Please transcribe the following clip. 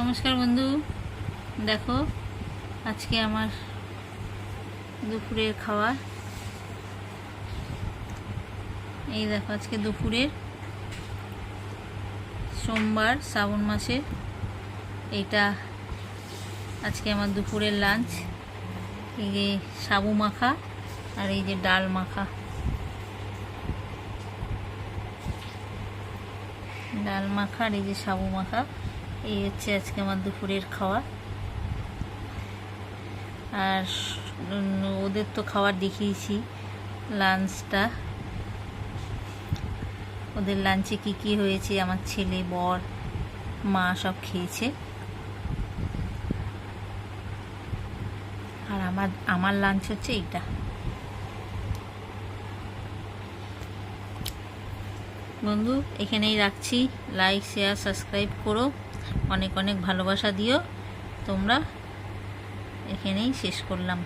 নমস্কার বন্ধু। দেখো, আজকে আমার দুপুরের খাওয়া। এই দেখো, আজকে দুপুরের সোমবার, শ্রাবণ মাসের। এইটা আজকে আমার দুপুরের লাঞ্চ এই যে সাবু মাখা আর এই যে ডাল মাখা। ডাল মাখা আর এই যে সাবু মাখা। এই হচ্ছে আজকে আমার দুপুরের খাওয়া। আর ওদের তো খাবার দেখিয়েছি, লাঞ্চটা। ওদের লাঞ্চে কি কি হয়েছে, আমার ছেলে, বর, মা সব খেয়েছে। আর আমার আমার লাঞ্চ হচ্ছে এইটা। বন্ধু, এখানেই রাখছি। লাইক শেয়ার সাবস্ক্রাইব করো। অনেক অনেক ভালোবাসা দিও। তোমরা এখানেই শেষ করলাম।